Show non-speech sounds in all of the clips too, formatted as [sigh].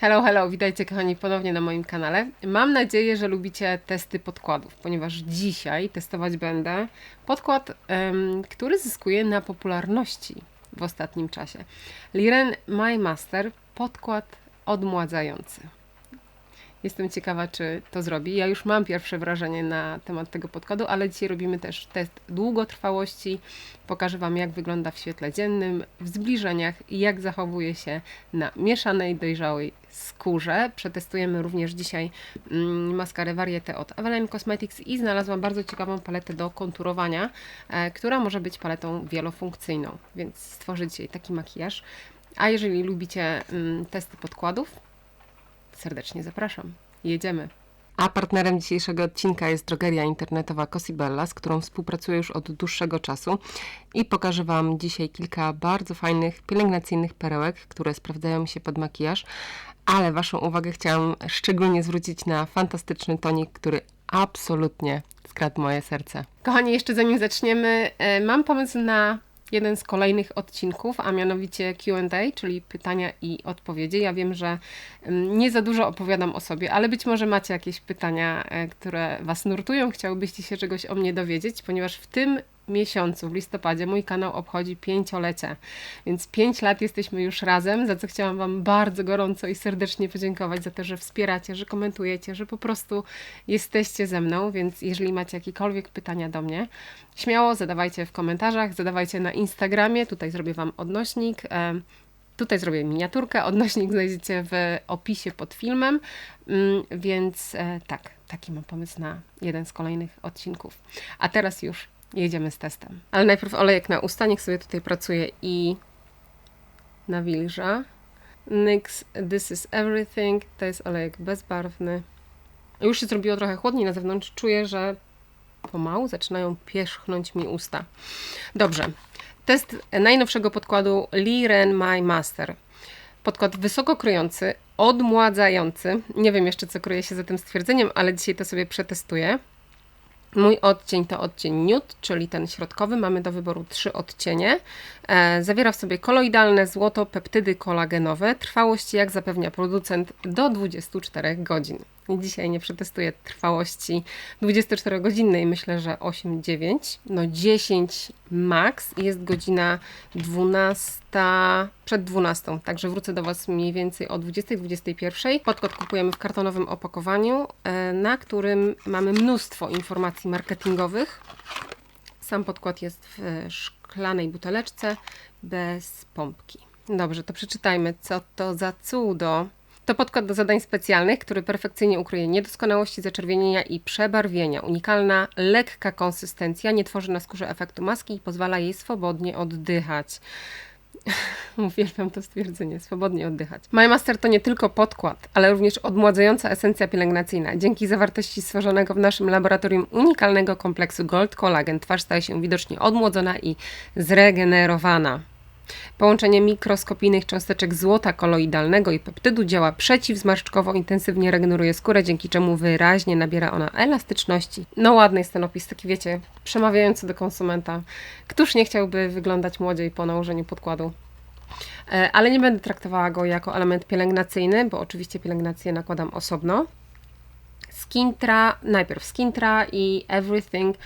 Hello, hello, witajcie kochani ponownie na moim kanale. Mam nadzieję, że lubicie testy podkładów, ponieważ dzisiaj testować będę podkład, który zyskuje na popularności w ostatnim czasie. Liren My Master podkład odmładzający. Jestem ciekawa, czy to zrobi. Ja już mam pierwsze wrażenie na temat tego podkładu, ale dzisiaj robimy też test długotrwałości. Pokażę Wam, jak wygląda w świetle dziennym, w zbliżeniach i jak zachowuje się na mieszanej, dojrzałej skórze. Przetestujemy również dzisiaj mm, maskarę Varieté od Eveline Cosmetics i znalazłam bardzo ciekawą paletę do konturowania, e, która może być paletą wielofunkcyjną, więc stworzę dzisiaj taki makijaż. A jeżeli lubicie mm, testy podkładów, serdecznie zapraszam. Jedziemy. A partnerem dzisiejszego odcinka jest drogeria internetowa Cosibella, z którą współpracuję już od dłuższego czasu i pokażę Wam dzisiaj kilka bardzo fajnych pielęgnacyjnych perełek, które sprawdzają się pod makijaż, ale Waszą uwagę chciałam szczególnie zwrócić na fantastyczny tonik, który absolutnie skradł moje serce. Kochani, jeszcze zanim zaczniemy, e, mam pomysł na jeden z kolejnych odcinków, a mianowicie QA, czyli pytania i odpowiedzi. Ja wiem, że mm, nie za dużo opowiadam o sobie, ale być może macie jakieś pytania, e, które Was nurtują, chciałbyście się czegoś o mnie dowiedzieć, ponieważ w tym miesiącu, w listopadzie, mój kanał obchodzi pięciolecie, więc pięć lat jesteśmy już razem, za co chciałam Wam bardzo gorąco i serdecznie podziękować za to, że wspieracie, że komentujecie, że po prostu jesteście ze mną, więc jeżeli macie jakiekolwiek pytania do mnie, śmiało zadawajcie w komentarzach, zadawajcie na Instagramie, tutaj zrobię Wam odnośnik. E, Tutaj zrobię miniaturkę, odnośnik znajdziecie w opisie pod filmem, Mm, więc e, tak, taki mam pomysł na jeden z kolejnych odcinków. A teraz już jedziemy z testem. Ale najpierw olejek na usta, niech sobie tutaj pracuje i nawilża. NYX This is Everything, to jest olejek bezbarwny. Już się zrobiło trochę chłodniej na zewnątrz, czuję, że pomału zaczynają pierzchnąć mi usta. Dobrze, test najnowszego podkładu Liren My Master. Podkład wysoko odmładzający. Nie wiem jeszcze, co kryje się za tym stwierdzeniem, ale dzisiaj to sobie przetestuję. Mój odcień to odcień nude, czyli ten środkowy. Mamy do wyboru trzy odcienie. E, zawiera w sobie koloidalne złoto, peptydy kolagenowe. Trwałość, jak zapewnia producent, do 24 godzin. Dzisiaj nie przetestuję trwałości 24-godzinnej, myślę, że 8-9. No 10 max jest godzina 12, przed 12, także wrócę do Was mniej więcej o 20-21. Podkład kupujemy w kartonowym opakowaniu, e, na którym mamy mnóstwo informacji marketingowych. Sam podkład jest w szklanej buteleczce bez pompki. Dobrze, to przeczytajmy, co to za cudo. To podkład do zadań specjalnych, który perfekcyjnie ukryje niedoskonałości zaczerwienienia i przebarwienia. Unikalna, lekka konsystencja nie tworzy na skórze efektu maski i pozwala jej swobodnie oddychać. [laughs] Uwielbiam to stwierdzenie, swobodnie oddychać. My Master to nie tylko podkład, ale również odmładzająca esencja pielęgnacyjna. Dzięki zawartości stworzonego w naszym laboratorium unikalnego kompleksu Gold Collagen twarz staje się widocznie odmłodzona i zregenerowana. Połączenie mikroskopijnych cząsteczek złota koloidalnego i peptydu działa przeciwzmarszczkowo, intensywnie regeneruje skórę, dzięki czemu wyraźnie nabiera ona elastyczności. No ładny jest ten opis, taki wiecie, przemawiający do konsumenta. Któż nie chciałby wyglądać młodziej po nałożeniu podkładu? E, ale nie będę traktowała go jako element pielęgnacyjny, bo oczywiście pielęgnację nakładam osobno. Skintra, najpierw Skintra i Everything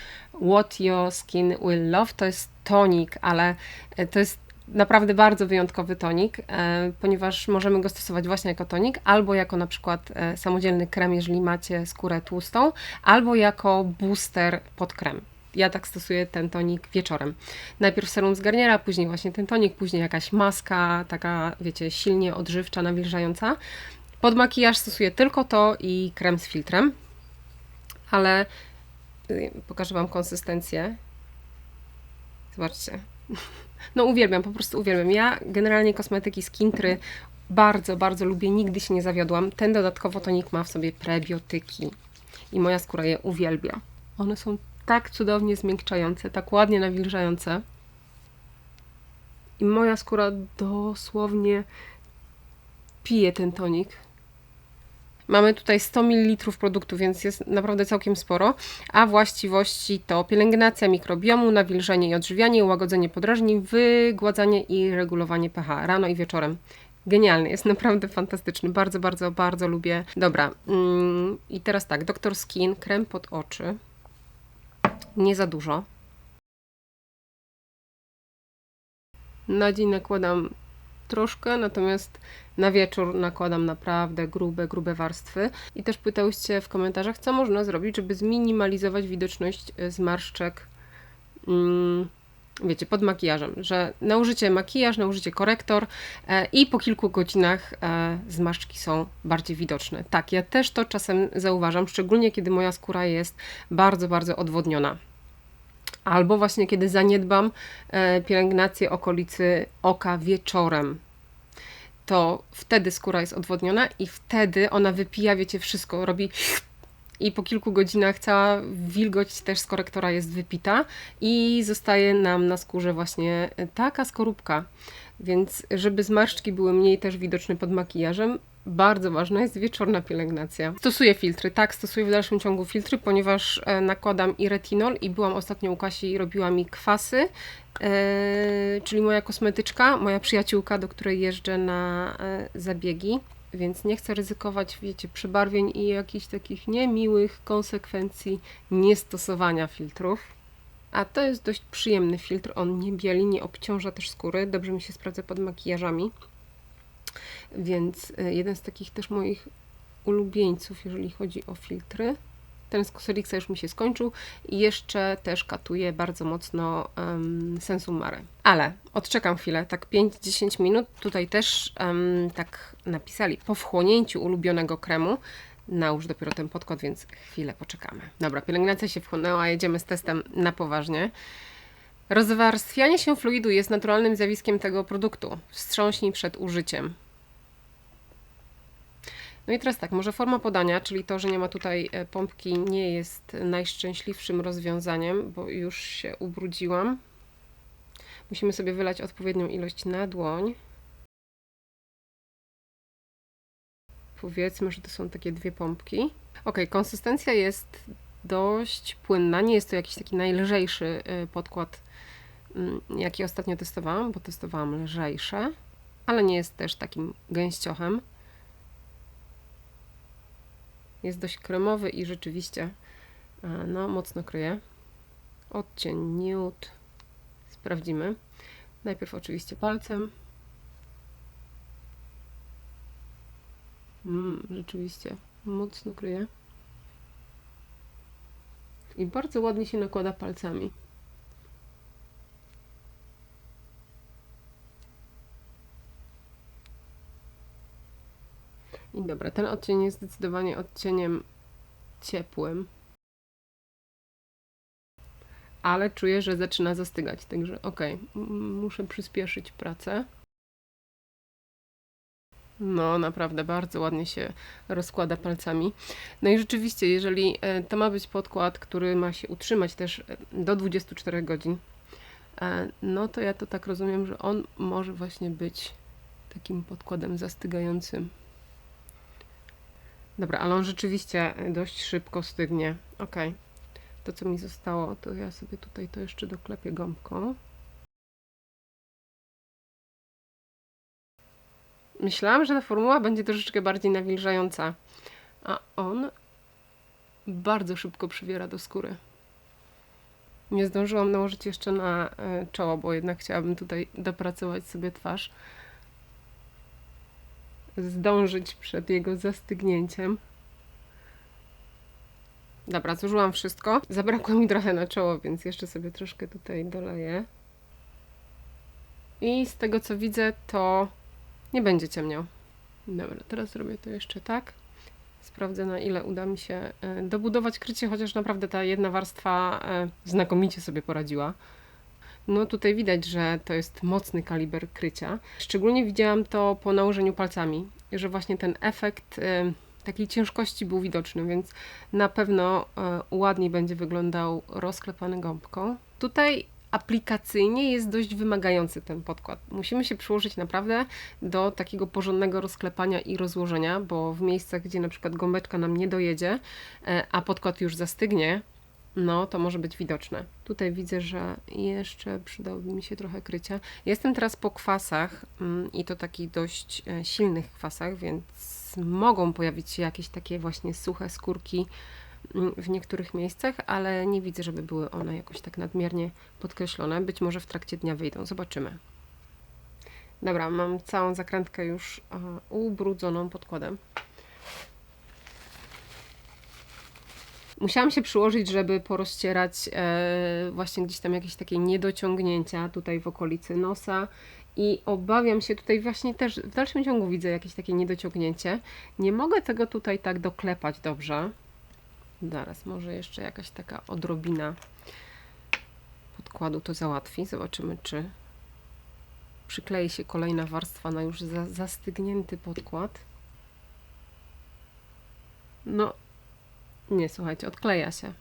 What Your Skin Will Love to jest tonik, ale e, to jest naprawdę bardzo wyjątkowy tonik, e, ponieważ możemy go stosować właśnie jako tonik, albo jako na przykład e, samodzielny krem, jeżeli macie skórę tłustą, albo jako booster pod krem. Ja tak stosuję ten tonik wieczorem. Najpierw serum z Garniera, później właśnie ten tonik, później jakaś maska, taka wiecie, silnie odżywcza, nawilżająca. Pod makijaż stosuję tylko to i krem z filtrem, ale y, pokażę Wam konsystencję. Zobaczcie. No uwielbiam, po prostu uwielbiam. Ja generalnie kosmetyki z Kintry bardzo, bardzo lubię, nigdy się nie zawiodłam. Ten dodatkowo tonik ma w sobie prebiotyki i moja skóra je uwielbia. One są tak cudownie zmiękczające, tak ładnie nawilżające. I moja skóra dosłownie pije ten tonik. Mamy tutaj 100 ml produktu, więc jest naprawdę całkiem sporo. A właściwości to pielęgnacja mikrobiomu, nawilżenie i odżywianie, łagodzenie podrażnień, wygładzanie i regulowanie pH rano i wieczorem. Genialny, jest naprawdę fantastyczny. Bardzo, bardzo, bardzo lubię. Dobra, mm, i teraz tak, Dr. Skin, krem pod oczy. Nie za dużo. Na dzień nakładam troszkę, natomiast na wieczór nakładam naprawdę grube, grube warstwy. I też pytałyście w komentarzach, co można zrobić, żeby zminimalizować widoczność e, zmarszczek. Mm, wiecie, pod makijażem, że nałożycie makijaż, nałożycie korektor e, i po kilku godzinach e, zmarszczki są bardziej widoczne. Tak, ja też to czasem zauważam, szczególnie kiedy moja skóra jest bardzo, bardzo odwodniona. Albo właśnie kiedy zaniedbam e, pielęgnację okolicy oka wieczorem, to wtedy skóra jest odwodniona i wtedy ona wypija, wiecie, wszystko, robi i po kilku godzinach cała wilgoć też z korektora jest wypita i zostaje nam na skórze właśnie taka skorupka. Więc żeby zmarszczki były mniej też widoczne pod makijażem, bardzo ważna jest wieczorna pielęgnacja. Stosuję filtry, tak, stosuję w dalszym ciągu filtry, ponieważ e, nakładam i retinol i byłam ostatnio u Kasi i robiła mi kwasy, e, czyli moja kosmetyczka, moja przyjaciółka, do której jeżdżę na e, zabiegi więc nie chcę ryzykować, wiecie, przebarwień i jakichś takich niemiłych konsekwencji niestosowania filtrów. A to jest dość przyjemny filtr, on nie bieli, nie obciąża też skóry, dobrze mi się sprawdza pod makijażami. Więc e, jeden z takich też moich ulubieńców, jeżeli chodzi o filtry. Ten z już mi się skończył i jeszcze też katuję bardzo mocno um, Sensum Mare. Ale odczekam chwilę, tak 5-10 minut. Tutaj też um, tak napisali po wchłonięciu ulubionego kremu. Nałóż dopiero ten podkład, więc chwilę poczekamy. Dobra, pielęgnacja się wchłonęła, jedziemy z testem na poważnie. Rozwarstwianie się fluidu jest naturalnym zjawiskiem tego produktu. Wstrząśnij przed użyciem. No i teraz tak, może forma podania, czyli to, że nie ma tutaj e, pompki, nie jest najszczęśliwszym rozwiązaniem, bo już się ubrudziłam. Musimy sobie wylać odpowiednią ilość na dłoń. Powiedzmy, że to są takie dwie pompki. Ok, konsystencja jest dość płynna. Nie jest to jakiś taki najlżejszy e, podkład, mm, jaki ostatnio testowałam, bo testowałam lżejsze, ale nie jest też takim gęściochem. Jest dość kremowy i rzeczywiście e, no, mocno kryje. Odcień nude. Sprawdzimy. Najpierw oczywiście palcem. Mm, rzeczywiście mocno kryje. I bardzo ładnie się nakłada palcami. I dobra, ten odcień jest zdecydowanie odcieniem ciepłym. Ale czuję, że zaczyna zastygać, także ok, muszę przyspieszyć pracę. No, naprawdę bardzo ładnie się rozkłada palcami. No i rzeczywiście, jeżeli e, to ma być podkład, który ma się utrzymać też e, do 24 godzin, e, no to ja to tak rozumiem, że on może właśnie być takim podkładem zastygającym. Dobra, ale on rzeczywiście dość szybko stygnie. Ok. To, co mi zostało, to ja sobie tutaj to jeszcze doklepię gąbką. Myślałam, że ta formuła będzie troszeczkę bardziej nawilżająca, a on bardzo szybko przywiera do skóry. Nie zdążyłam nałożyć jeszcze na e, czoło, bo jednak chciałabym tutaj dopracować sobie twarz zdążyć przed jego zastygnięciem. Dobra, zużyłam wszystko. Zabrakło mi trochę na czoło, więc jeszcze sobie troszkę tutaj doleję. I z tego co widzę, to nie będzie ciemniał. Dobra, teraz zrobię to jeszcze tak. Sprawdzę na ile uda mi się e, dobudować krycie, chociaż naprawdę ta jedna warstwa e, znakomicie sobie poradziła. No tutaj widać, że to jest mocny kaliber krycia. Szczególnie widziałam to po nałożeniu palcami, że właśnie ten efekt y, takiej ciężkości był widoczny, więc na pewno y, ładniej będzie wyglądał rozklepany gąbką. Tutaj aplikacyjnie jest dość wymagający ten podkład. Musimy się przyłożyć naprawdę do takiego porządnego rozklepania i rozłożenia, bo w miejscach, gdzie na przykład gąbeczka nam nie dojedzie, y, a podkład już zastygnie, no to może być widoczne. Tutaj widzę, że jeszcze przydałoby mi się trochę krycia. Jestem teraz po kwasach mm, i to takich dość e, silnych kwasach, więc mogą pojawić się jakieś takie właśnie suche skórki mm, w niektórych miejscach, ale nie widzę, żeby były one jakoś tak nadmiernie podkreślone. Być może w trakcie dnia wyjdą, zobaczymy. Dobra, mam całą zakrętkę już e, ubrudzoną podkładem. Musiałam się przyłożyć, żeby porozcierać e, właśnie gdzieś tam jakieś takie niedociągnięcia tutaj w okolicy nosa i obawiam się tutaj właśnie też, w dalszym ciągu widzę jakieś takie niedociągnięcie. Nie mogę tego tutaj tak doklepać dobrze. Zaraz, może jeszcze jakaś taka odrobina podkładu to załatwi. Zobaczymy, czy przyklei się kolejna warstwa na już za, zastygnięty podkład. No, nie, słuchajcie, odkleja się.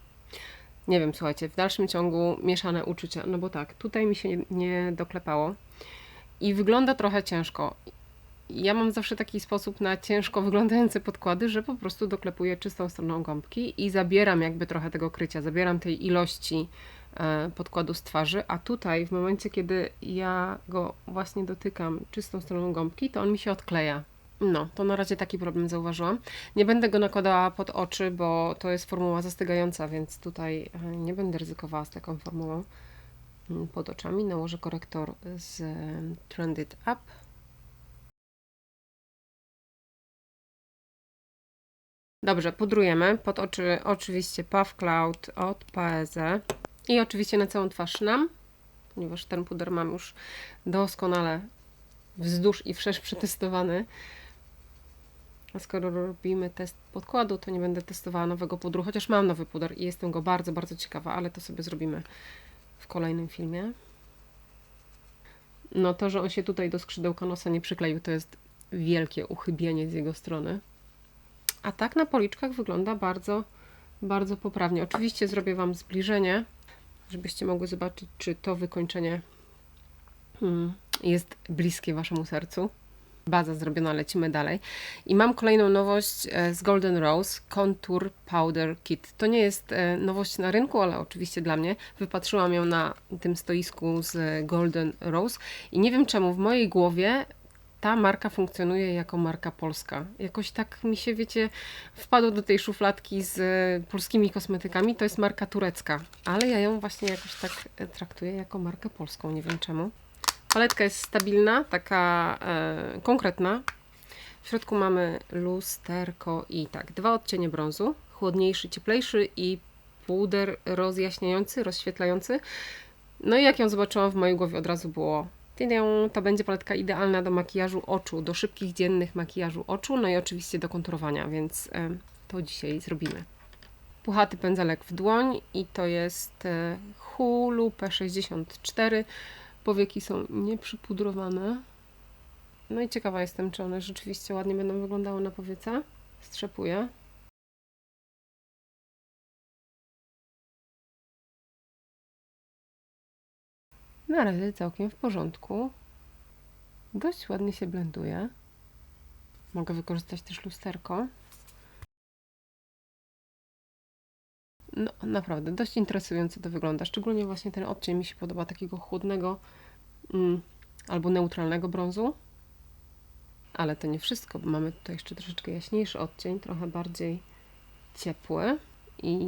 Nie wiem, słuchajcie, w dalszym ciągu mieszane uczucia, no bo tak, tutaj mi się nie, doklepało i wygląda trochę ciężko. Ja mam zawsze taki sposób na ciężko wyglądające podkłady, że po prostu doklepuję czystą stroną gąbki i zabieram jakby trochę tego krycia, zabieram tej ilości e, podkładu z twarzy, a tutaj w momencie, kiedy ja go właśnie dotykam czystą stroną gąbki, to on mi się odkleja. No, to na razie taki problem zauważyłam. Nie będę go nakładała pod oczy, bo to jest formuła zastygająca, więc tutaj e, nie będę ryzykowała z taką formułą mm, pod oczami. Nałożę korektor z Trended Up. Dobrze, pudrujemy. Pod oczy oczywiście Puff Cloud od Paeze. I oczywiście na całą twarz nam, ponieważ ten puder mam już doskonale wzdłuż i wszerz przetestowany. A skoro robimy test podkładu, to nie będę testowała nowego pudru, chociaż mam nowy puder i jestem go bardzo, bardzo ciekawa, ale to sobie zrobimy w kolejnym filmie. No to, że on się tutaj do skrzydełka nosa nie przykleił, to jest wielkie uchybienie z jego strony. A tak na policzkach wygląda bardzo, bardzo poprawnie. Oczywiście zrobię Wam zbliżenie, żebyście mogły zobaczyć, czy to wykończenie hmm, jest bliskie Waszemu sercu. Baza zrobiona, lecimy dalej. I mam kolejną nowość e, z Golden Rose, Contour Powder Kit. To nie jest e, nowość na rynku, ale oczywiście dla mnie. Wypatrzyłam ją na tym stoisku z Golden Rose i nie wiem czemu w mojej głowie ta marka funkcjonuje jako marka polska. Jakoś tak mi się, wiecie, wpadło do tej szufladki z polskimi kosmetykami. To jest marka turecka, ale ja ją właśnie jakoś tak e, traktuję jako markę polską. Nie wiem czemu. Paletka jest stabilna, taka e, konkretna. W środku mamy lusterko i tak, dwa odcienie brązu, chłodniejszy, cieplejszy i puder rozjaśniający, rozświetlający. No i jak ją zobaczyłam w mojej głowie od razu było to będzie paletka idealna do makijażu oczu, do szybkich dziennych makijażu oczu, no i oczywiście do konturowania, więc e, to dzisiaj zrobimy. Puchaty pędzelek w dłoń i to jest e, Hulu P64 Powieki są nieprzypudrowane. No i ciekawa jestem, czy one rzeczywiście ładnie będą wyglądały na powiece. Strzepuję. Na razie całkiem w porządku. Dość ładnie się blenduje. Mogę wykorzystać też lusterko. No, naprawdę, dość interesująco to wygląda. Szczególnie właśnie ten odcień mi się podoba, takiego chłodnego mm, albo neutralnego brązu. Ale to nie wszystko, bo mamy tutaj jeszcze troszeczkę jaśniejszy odcień, trochę bardziej ciepły. I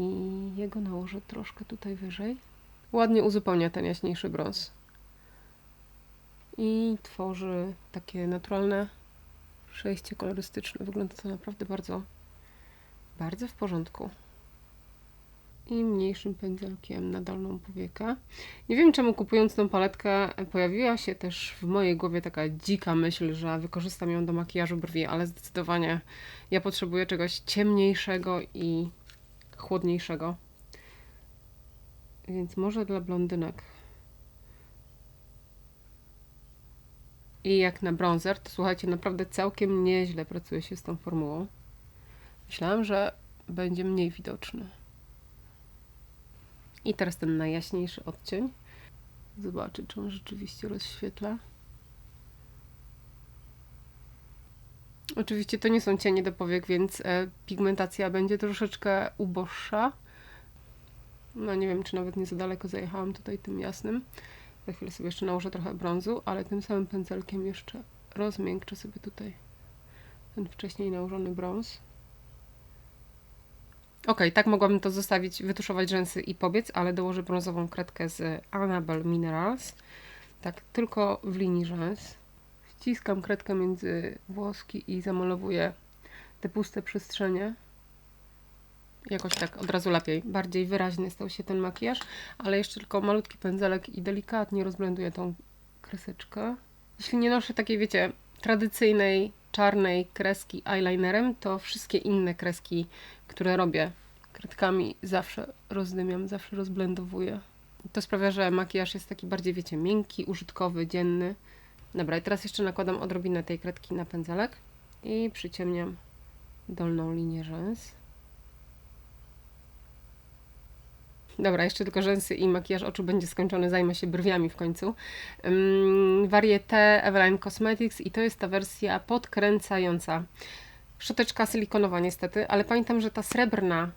jego nałożę troszkę tutaj wyżej. Ładnie uzupełnia ten jaśniejszy brąz. I tworzy takie naturalne przejście kolorystyczne. Wygląda to naprawdę bardzo, bardzo w porządku i mniejszym pędzelkiem na dolną powiekę. Nie wiem czemu kupując tą paletkę pojawiła się też w mojej głowie taka dzika myśl, że wykorzystam ją do makijażu brwi, ale zdecydowanie ja potrzebuję czegoś ciemniejszego i chłodniejszego. Więc może dla blondynek. I jak na bronzer, to słuchajcie, naprawdę całkiem nieźle pracuje się z tą formułą. Myślałam, że będzie mniej widoczny. I teraz ten najjaśniejszy odcień. Zobaczę, czy on rzeczywiście rozświetla. Oczywiście to nie są cienie do powiek, więc e, pigmentacja będzie troszeczkę uboższa. No nie wiem, czy nawet nie za daleko zajechałam tutaj tym jasnym. Za chwilę sobie jeszcze nałożę trochę brązu, ale tym samym pędzelkiem jeszcze rozmiękczę sobie tutaj ten wcześniej nałożony brąz. Ok, tak mogłabym to zostawić, wytuszować rzęsy i pobiec, ale dołożę brązową kredkę z Annabelle Minerals. Tak, tylko w linii rzęs. Wciskam kredkę między włoski i zamalowuję te puste przestrzenie. Jakoś tak od razu lepiej. Bardziej wyraźny stał się ten makijaż, ale jeszcze tylko malutki pędzelek i delikatnie rozblenduję tą kreseczkę. Jeśli nie noszę takiej, wiecie, tradycyjnej czarnej kreski eyelinerem, to wszystkie inne kreski, które robię kredkami, zawsze rozdymiam, zawsze rozblendowuję. To sprawia, że makijaż jest taki bardziej, wiecie, miękki, użytkowy, dzienny. Dobra, i teraz jeszcze nakładam odrobinę tej kredki na pędzelek i przyciemniam dolną linię rzęs. Dobra, jeszcze tylko rzęsy i makijaż oczu będzie skończony, zajmę się brwiami w końcu. Um, Varieté Eveline Cosmetics i to jest ta wersja podkręcająca. Szczoteczka silikonowa niestety, ale pamiętam, że ta srebrna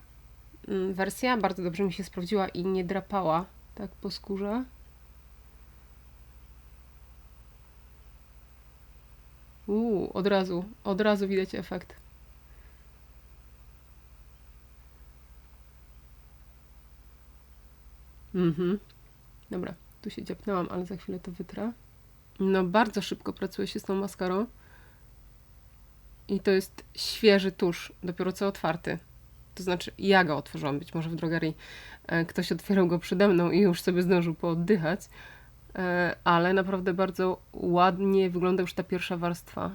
mm, wersja bardzo dobrze mi się sprawdziła i nie drapała tak po skórze. Uuu, od razu, od razu widać efekt. Mhm. Dobra, tu się dziapnęłam, ale za chwilę to wytrę. No, bardzo szybko pracuje się z tą maskarą. I to jest świeży tusz, dopiero co otwarty. To znaczy, ja go otworzyłam, być może w drogerii e, ktoś otwierał go przede mną i już sobie zdążył pooddychać. E, ale naprawdę bardzo ładnie wygląda już ta pierwsza warstwa.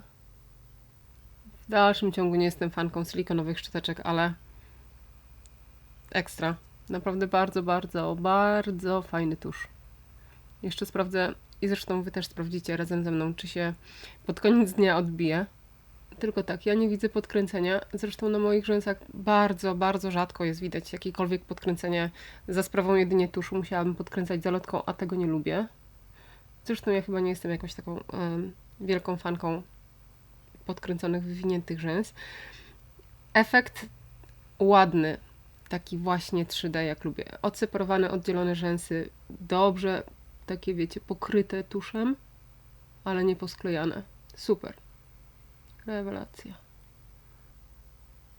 W dalszym ciągu nie jestem fanką silikonowych szczoteczek, ale ekstra. Naprawdę bardzo, bardzo, bardzo fajny tusz. Jeszcze sprawdzę, i zresztą Wy też sprawdzicie razem ze mną, czy się pod koniec dnia odbije. Tylko tak, ja nie widzę podkręcenia. Zresztą na moich rzęsach bardzo, bardzo rzadko jest widać jakiekolwiek podkręcenie. Za sprawą jedynie tuszu musiałabym podkręcać zalotką, a tego nie lubię. Zresztą ja chyba nie jestem jakąś taką wielką fanką podkręconych, wywiniętych rzęs. Efekt ładny, taki właśnie 3D, jak lubię. Odseparowane, oddzielone rzęsy, dobrze, takie wiecie, pokryte tuszem, ale nie posklejane. Super. Rewelacja.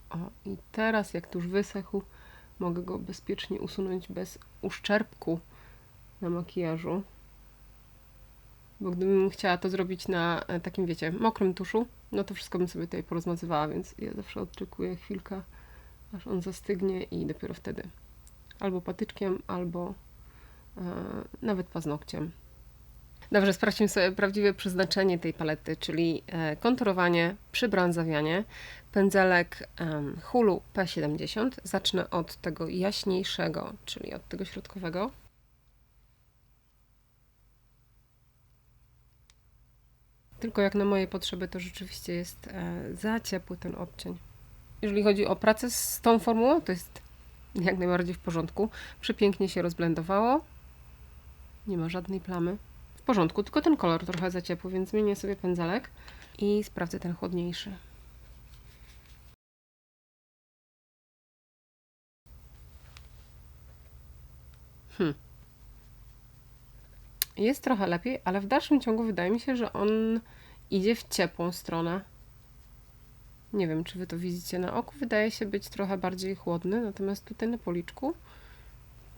O, i teraz jak tuż wysechł, mogę go bezpiecznie usunąć bez uszczerbku na makijażu. Bo gdybym chciała to zrobić na e, takim, wiecie, mokrym tuszu, no to wszystko bym sobie tutaj porozmazywała, więc ja zawsze odczekuję chwilkę aż on zastygnie i dopiero wtedy albo patyczkiem, albo e, nawet paznokciem. Dobrze, sprawdźmy sobie prawdziwe przeznaczenie tej palety, czyli e, konturowanie, przybrązawianie, pędzelek Hulu P70. Zacznę od tego jaśniejszego, czyli od tego środkowego. Tylko jak na moje potrzeby to rzeczywiście jest e, za ciepły ten odcień jeżeli chodzi o pracę z tą formułą, to jest jak najbardziej w porządku. Przepięknie się rozblendowało. Nie ma żadnej plamy. W porządku, tylko ten kolor trochę za ciepły, więc zmienię sobie pędzelek i sprawdzę ten chłodniejszy. Hmm. Jest trochę lepiej, ale w dalszym ciągu wydaje mi się, że on idzie w ciepłą stronę. Nie wiem, czy Wy to widzicie na oku. Wydaje się być trochę bardziej chłodny, natomiast tutaj na policzku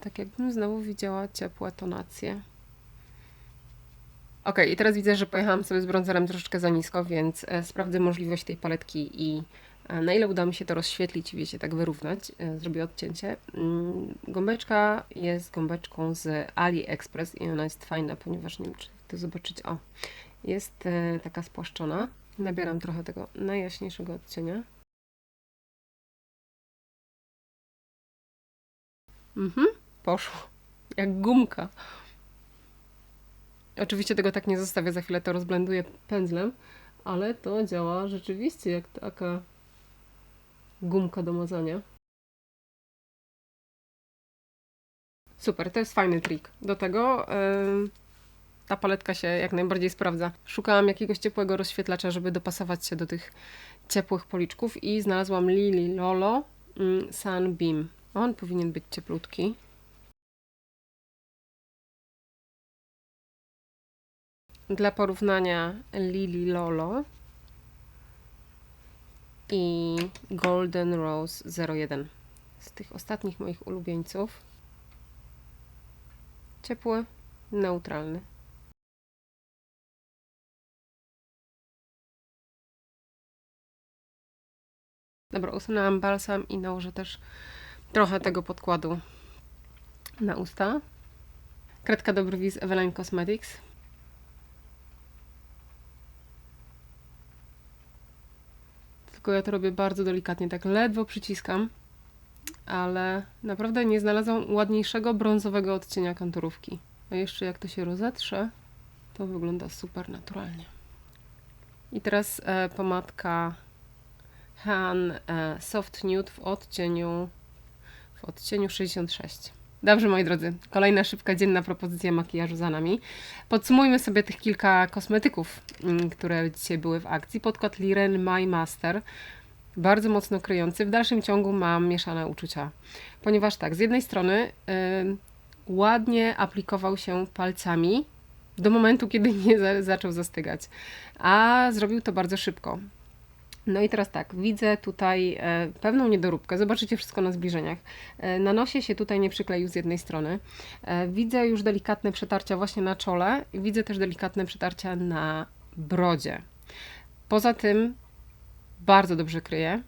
tak jakbym znowu widziała ciepłe tonacje. Ok, i teraz widzę, że pojechałam sobie z bronzerem troszeczkę za nisko, więc e, sprawdzę możliwość tej paletki i e, na ile uda mi się to rozświetlić wiecie, tak wyrównać. E, zrobię odcięcie. Mm, gąbeczka jest gąbeczką z AliExpress i ona jest fajna, ponieważ nie wiem, czy to zobaczyć. O, jest taka spłaszczona Nabieram trochę tego najjaśniejszego odcienia. Mhm, poszło. Jak gumka. Oczywiście tego tak nie zostawię, za chwilę to rozblenduję pędzlem, ale to działa rzeczywiście jak taka gumka do mazania. Super, to jest fajny trik. Do tego yy, ta paletka się jak najbardziej sprawdza. Szukałam jakiegoś ciepłego rozświetlacza, żeby dopasować się do tych ciepłych policzków i znalazłam Lili Lolo mm, Sunbeam. On powinien być cieplutki. Dla porównania Lili Lolo i Golden Rose 01 z tych ostatnich moich ulubieńców. Ciepły, neutralny. Dobra, usunęłam balsam i nałożę też trochę tego podkładu na usta. Kredka do brwi z Eveline Cosmetics. Tylko ja to robię bardzo delikatnie, tak ledwo przyciskam, ale naprawdę nie znalazłam ładniejszego brązowego odcienia konturówki. A jeszcze jak to się rozetrze, to wygląda super naturalnie. I teraz e, pomadka Han e, Soft Nude w odcieniu w odcieniu 66. Dobrze, moi drodzy, kolejna szybka dzienna propozycja makijażu za nami. Podsumujmy sobie tych kilka kosmetyków, mm, które dzisiaj były w akcji. Podkład Liren My Master, bardzo mocno kryjący. W dalszym ciągu mam mieszane uczucia, ponieważ tak, z jednej strony yy, ładnie aplikował się palcami do momentu, kiedy [laughs] nie za, zaczął zastygać, a zrobił to bardzo szybko. No i teraz tak, widzę tutaj e, pewną niedoróbkę. Zobaczycie wszystko na zbliżeniach. E, na nosie się tutaj nie przykleił z jednej strony. E, widzę już delikatne przetarcia właśnie na czole widzę też delikatne przetarcia na brodzie. Poza tym bardzo dobrze kryje.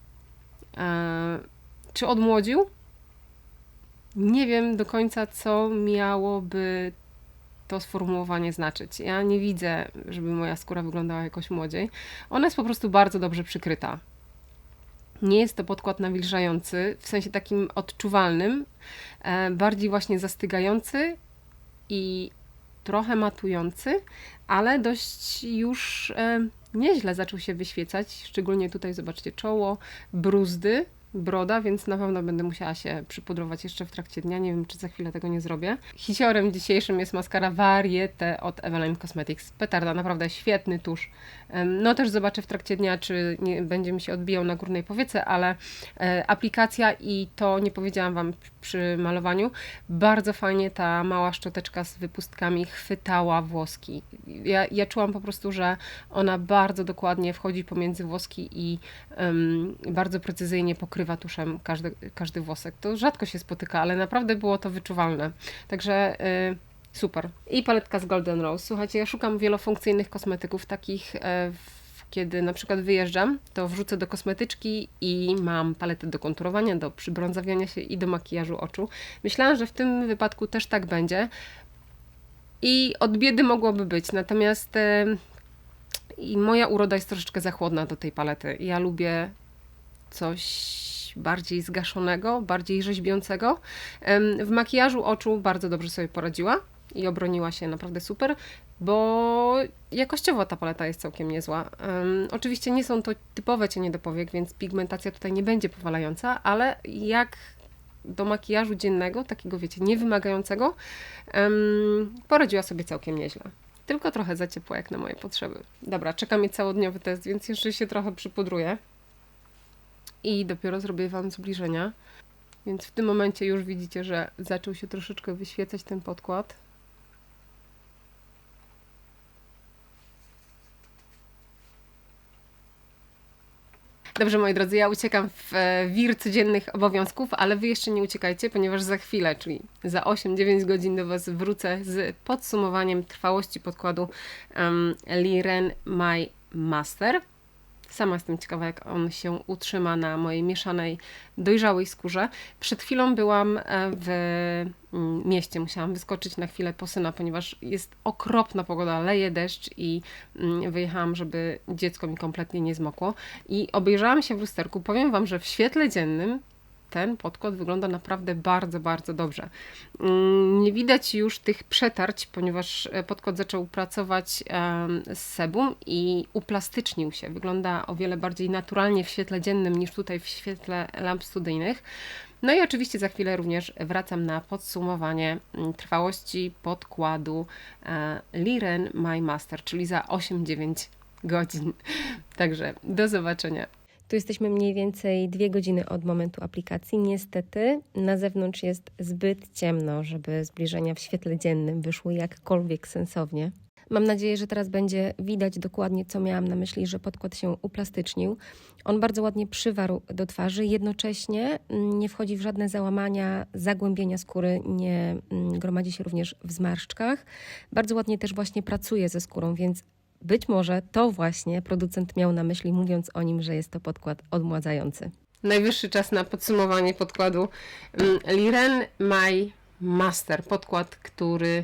Czy odmłodził? Nie wiem do końca, co miałoby to sformułowanie znaczyć. Ja nie widzę, żeby moja skóra wyglądała jakoś młodziej. Ona jest po prostu bardzo dobrze przykryta. Nie jest to podkład nawilżający, w sensie takim odczuwalnym, e, bardziej właśnie zastygający i trochę matujący, ale dość już e, nieźle zaczął się wyświecać. Szczególnie tutaj zobaczcie czoło, bruzdy, broda, więc na pewno będę musiała się przypudrować jeszcze w trakcie dnia. Nie wiem, czy za chwilę tego nie zrobię. Hiciorem dzisiejszym jest maskara Variete od Eveline Cosmetics. Petarda, naprawdę świetny tusz. No też zobaczę w trakcie dnia, czy nie będzie mi się odbijał na górnej powiece, ale e, aplikacja i to nie powiedziałam Wam przy malowaniu, bardzo fajnie ta mała szczoteczka z wypustkami chwytała włoski. Ja, ja czułam po prostu, że ona bardzo dokładnie wchodzi pomiędzy włoski i um, bardzo precyzyjnie pokrywa tuszem każdy, każdy włosek. To rzadko się spotyka, ale naprawdę było to wyczuwalne. Także yy, super. I paletka z Golden Rose. Słuchajcie, ja szukam wielofunkcyjnych kosmetyków, takich yy, kiedy na przykład wyjeżdżam, to wrzucę do kosmetyczki i mam paletę do konturowania, do przybrązawiania się i do makijażu oczu. Myślałam, że w tym wypadku też tak będzie. I od biedy mogłoby być, natomiast yy, i moja uroda jest troszeczkę za chłodna do tej palety. Ja lubię coś bardziej zgaszonego, bardziej rzeźbiącego. W makijażu oczu bardzo dobrze sobie poradziła i obroniła się naprawdę super, bo jakościowo ta paleta jest całkiem niezła. Um, oczywiście nie są to typowe cienie do powiek, więc pigmentacja tutaj nie będzie powalająca, ale jak do makijażu dziennego, takiego wiecie, niewymagającego, um, poradziła sobie całkiem nieźle. Tylko trochę za ciepło jak na moje potrzeby. Dobra, czeka mnie całodniowy test, więc jeszcze się trochę przypudruję i dopiero zrobię Wam zbliżenia. Więc w tym momencie już widzicie, że zaczął się troszeczkę wyświecać ten podkład. Dobrze, moi drodzy, ja uciekam w e, wir codziennych obowiązków, ale Wy jeszcze nie uciekajcie, ponieważ za chwilę, czyli za 8-9 godzin do Was wrócę z podsumowaniem trwałości podkładu um, Liren My Master. Sama jestem ciekawa, jak on się utrzyma na mojej mieszanej, dojrzałej skórze. Przed chwilą byłam e, w mm, mieście, musiałam wyskoczyć na chwilę po syna, ponieważ jest okropna pogoda, leje deszcz i mm, wyjechałam, żeby dziecko mi kompletnie nie zmokło. I obejrzałam się w lusterku. Powiem Wam, że w świetle dziennym ten podkład wygląda naprawdę bardzo, bardzo dobrze. Mm, nie widać już tych przetarć, ponieważ e, podkład zaczął pracować z sebum i uplastycznił się. Wygląda o wiele bardziej naturalnie w świetle dziennym niż tutaj w świetle lamp studyjnych. No i oczywiście za chwilę również wracam na podsumowanie mm, trwałości podkładu e, Liren My Master, czyli za 8-9 godzin. [laughs] Także do zobaczenia. Tu jesteśmy mniej więcej dwie godziny od momentu aplikacji. Niestety na zewnątrz jest zbyt ciemno, żeby zbliżenia w świetle dziennym wyszły jakkolwiek sensownie. Mam nadzieję, że teraz będzie widać dokładnie, co miałam na myśli, że podkład się uplastycznił. On bardzo ładnie przywarł do twarzy, jednocześnie mm, nie wchodzi w żadne załamania, zagłębienia skóry, nie mm, gromadzi się również w zmarszczkach. Bardzo ładnie też właśnie pracuje ze skórą, więc być może to właśnie producent miał na myśli, mówiąc o nim, że jest to podkład odmładzający. Najwyższy czas na podsumowanie podkładu. Mm, Liren My Master. Podkład, który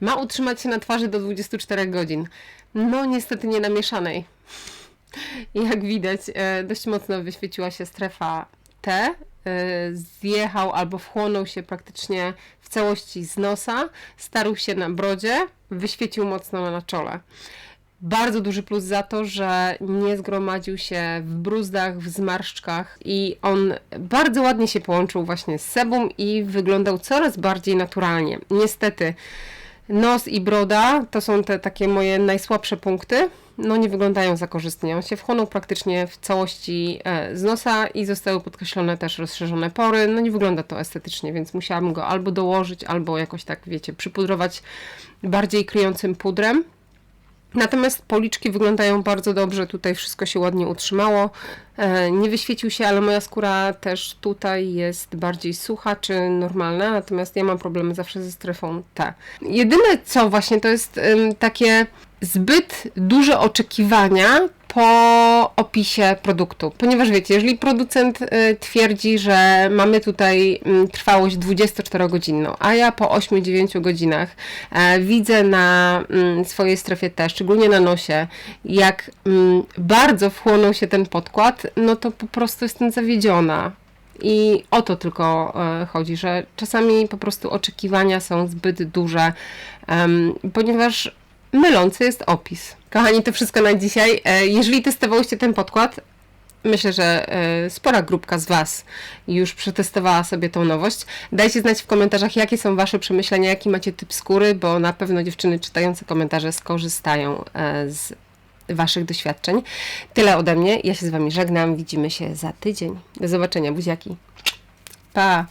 ma utrzymać się na twarzy do 24 godzin. No niestety nie namieszanej. [laughs] Jak widać, e, dość mocno wyświeciła się strefa T. E, Zjechał albo wchłonął się praktycznie w całości z nosa, starł się na brodzie, wyświecił mocno na czole. Bardzo duży plus za to, że nie zgromadził się w bruzdach, w zmarszczkach i on bardzo ładnie się połączył właśnie z sebum i wyglądał coraz bardziej naturalnie. Niestety, nos i broda to są te takie moje najsłabsze punkty. No nie wyglądają za korzystnie. On się wchłonął praktycznie w całości e, z nosa i zostały podkreślone też rozszerzone pory. No nie wygląda to estetycznie, więc musiałam go albo dołożyć, albo jakoś tak, wiecie, przypudrować bardziej kryjącym pudrem. Natomiast policzki wyglądają bardzo dobrze, tutaj wszystko się ładnie utrzymało. E, Nie wyświecił się, ale moja skóra też tutaj jest bardziej sucha czy normalna, natomiast ja mam problemy zawsze ze strefą T. Jedyne co właśnie to jest takie zbyt duże oczekiwania po opisie produktu, ponieważ wiecie, jeżeli producent y, twierdzi, że mamy tutaj mm, trwałość 24-godzinną, a ja po 8-9 godzinach e, widzę na mm, swojej strefie T, szczególnie na nosie, jak mm, bardzo wchłonął się ten podkład, no to po prostu jestem zawiedziona. I o to tylko e, chodzi, że czasami po prostu oczekiwania są zbyt duże, ponieważ mylący jest opis. Kochani, to wszystko na dzisiaj. E, Jeżeli testowałyście ten podkład, myślę, że e, spora grupka z Was już przetestowała sobie tą nowość. Dajcie znać w komentarzach, jakie są Wasze przemyślenia, jaki macie typ skóry, bo na pewno dziewczyny czytające komentarze skorzystają e, z Waszych doświadczeń. Tyle ode mnie. Ja się z Wami żegnam. Widzimy się za tydzień. Do zobaczenia, buziaki. Pa!